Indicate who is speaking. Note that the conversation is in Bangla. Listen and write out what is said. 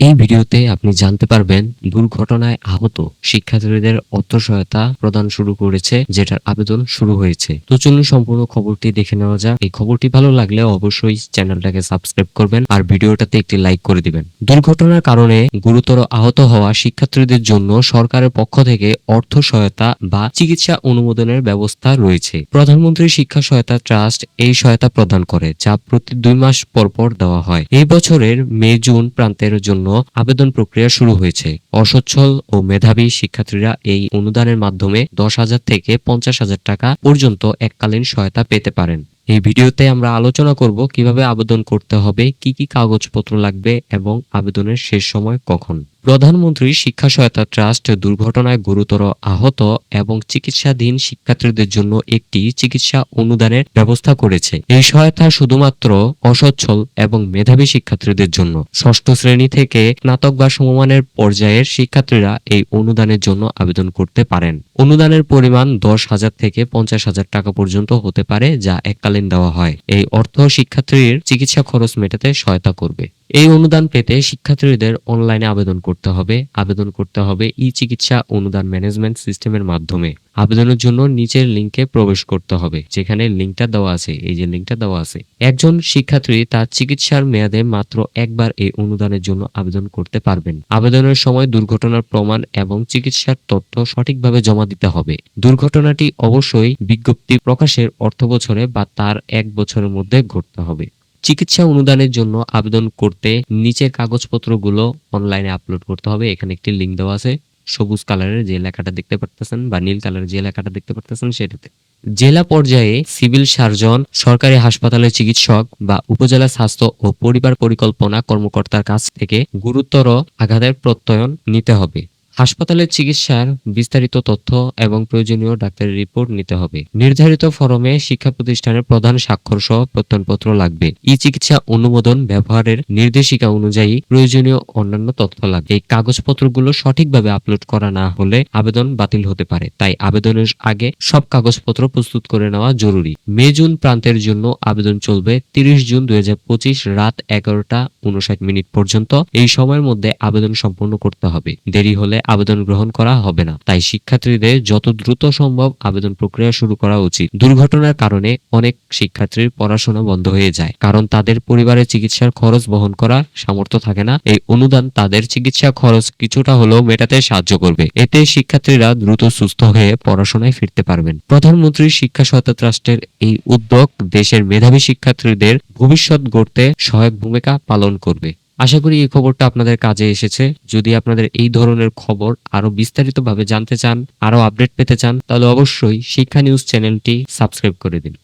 Speaker 1: এই ভিডিওতে আপনি জানতে পারবেন দুর্ঘটনায় আহত শিক্ষার্থীদের অর্থ সহায়তা প্রদান শুরু করেছে, যেটার আবেদন শুরু হয়েছে। তো চলুন সম্পূর্ণ খবরটি দেখে নেওয়া যাক। এই খবরটি ভালো লাগলে অবশ্যই চ্যানেলটাকে সাবস্ক্রাইব করবেন আর ভিডিওটাতে একটি লাইক করে দিবেন। দুর্ঘটনার কারণে গুরুতর আহত হওয়া শিক্ষার্থীদের জন্য সরকারের পক্ষ থেকে অর্থ সহায়তা বা চিকিৎসা অনুমোদনের ব্যবস্থা রয়েছে। প্রধানমন্ত্রী শিক্ষা সহায়তা ট্রাস্ট এই সহায়তা প্রদান করে, যা প্রতি দুই মাস পর পর দেওয়া হয়। এই বছরের মে জুন প্রান্তের জন্য আবেদন প্রক্রিয়া শুরু হয়েছে। অসচ্ছল ও মেধাবী শিক্ষার্থীরা এই অনুদানের মাধ্যমে দশ হাজার থেকে পঞ্চাশ হাজার টাকা পর্যন্ত এককালীন সহায়তা পেতে পারেন। এই ভিডিওতে আমরা আলোচনা করব কীভাবে আবেদন করতে হবে, কি কি কাগজপত্র লাগবে এবং আবেদনের শেষ সময় কখন। প্রধানমন্ত্রী শিক্ষা সহায়তা ট্রাস্ট দুর্ঘটনায় গুরুতর আহত এবং চিকিৎসাধীন শিক্ষার্থীদের জন্য একটি চিকিৎসা অনুদানের ব্যবস্থা করেছে। এই সহায়তা শুধুমাত্র অসচ্ছল এবং মেধাবী শিক্ষার্থীদের জন্য। ষষ্ঠ শ্রেণি থেকে স্নাতক বা সমমানের পর্যায়ের শিক্ষার্থীরা এই অনুদানের জন্য আবেদন করতে পারেন। অনুদানের পরিমাণ দশ হাজার থেকে পঞ্চাশ হাজার টাকা পর্যন্ত হতে পারে, যা এককালীন দেওয়া হয়। এই অর্থ শিক্ষার্থীর চিকিৎসা খরচ মেটাতে সহায়তা করবে। এই অনুদান পেতে শিক্ষার্থীদের অনলাইনে আবেদন করতে হবে। আবেদন করতে হবে ই চিকিৎসা অনুদান ম্যানেজমেন্ট সিস্টেমের মাধ্যমে। আবেদনের জন্য নিচের লিংকে প্রবেশ করতে হবে, যেখানে লিংকটা দেওয়া আছে। এই যে লিংকটা দেওয়া আছে, একজন শিক্ষার্থী তার চিকিৎসার মেয়াদে মাত্র একবার এই অনুদানের জন্য আবেদন করতে পারবেন। আবেদনের সময় দুর্ঘটনার প্রমাণ এবং চিকিৎসার তথ্য সঠিকভাবে জমা দিতে হবে। দুর্ঘটনাটি অবশ্যই বিজ্ঞপ্তি প্রকাশের অর্থ বছরে বা তার এক বছরের মধ্যে ঘটতে হবে। চিকিৎসা অনুদানের জন্য আবেদন করতে নিচের কাগজপত্রগুলো অনলাইনে আপলোড করতে হবে। এখানে একটি লিংক দেওয়া আছে। সবুজ কালারের যে লেখাটা দেখতে পারতেছেন বা নীল কালারের যে লেখাটা দেখতে পারতেছেন সেটাতে। জেলা পর্যায়ে সিভিল সার্জন, সরকারি হাসপাতালের চিকিৎসক বা উপজেলা স্বাস্থ্য ও পরিবার পরিকল্পনা কর্মকর্তার কাছ থেকে গুরুতর আঘাতের প্রত্যয়ন নিতে হবে। হাসপাতালের চিকিৎসার বিস্তারিত তথ্য এবং প্রয়োজনীয় ডাক্তারের রিপোর্ট নিতে হবে। নির্ধারিত ফরমে শিক্ষা প্রতিষ্ঠানের প্রধান স্বাক্ষর সহ প্রত্যয়নপত্র লাগবে। ই চিকিৎসা অনুমোদন ব্যবহারের নির্দেশিকা অনুযায়ী প্রয়োজনীয় অন্যান্য তথ্য লাগবে। এই কাগজপত্রগুলো সঠিকভাবে আপলোড করা না হলে আবেদন বাতিল হতে পারে। তাই আবেদনের আগে সব কাগজপত্র প্রস্তুত করে নেওয়া জরুরি। মে, জুন প্রান্তের জন্য আবেদন চলবে তিরিশ জুন দুই হাজার পঁচিশ রাত এগারোটা উনষাট মিনিট পর্যন্ত। এই সময়ের মধ্যে আবেদন সম্পূর্ণ করতে হবে। দেরি হলে আবেদন গ্রহণ করা হবে না। তাই শিক্ষার্থীদের যত দ্রুত সম্ভব আবেদন প্রক্রিয়া শুরু করা উচিত। দুর্ঘটনার কারণে অনেক শিক্ষার্থীর পড়াশোনা বন্ধ হয়ে যায়। কারণ তাদের পরিবারের চিকিৎসার খরচ বহন করা সামর্থ্য থাকে না। এই অনুদান তাদের চিকিৎসা খরচ কিছুটা হলেও মেটাতে সাহায্য করবে। এতে শিক্ষার্থীরা দ্রুত সুস্থ হয়ে পড়াশোনায় ফিরতে পারবেন। প্রধানমন্ত্রী শিক্ষা সহায়তা ট্রাস্টের এই উদ্যোগ দেশের মেধাবী শিক্ষার্থীদের ভবিষ্যৎ গড়তে সহায়ক ভূমিকা পালন করবে। আশা করি এই খবরটা আপনাদের কাজে এসেছে। যদি আপনাদের এই ধরনের খবর আরও বিস্তারিতভাবে জানতে চান, আরও আপডেট পেতে চান, তাহলে অবশ্যই শিক্ষা নিউজ চ্যানেলটি সাবস্ক্রাইব করে দিন।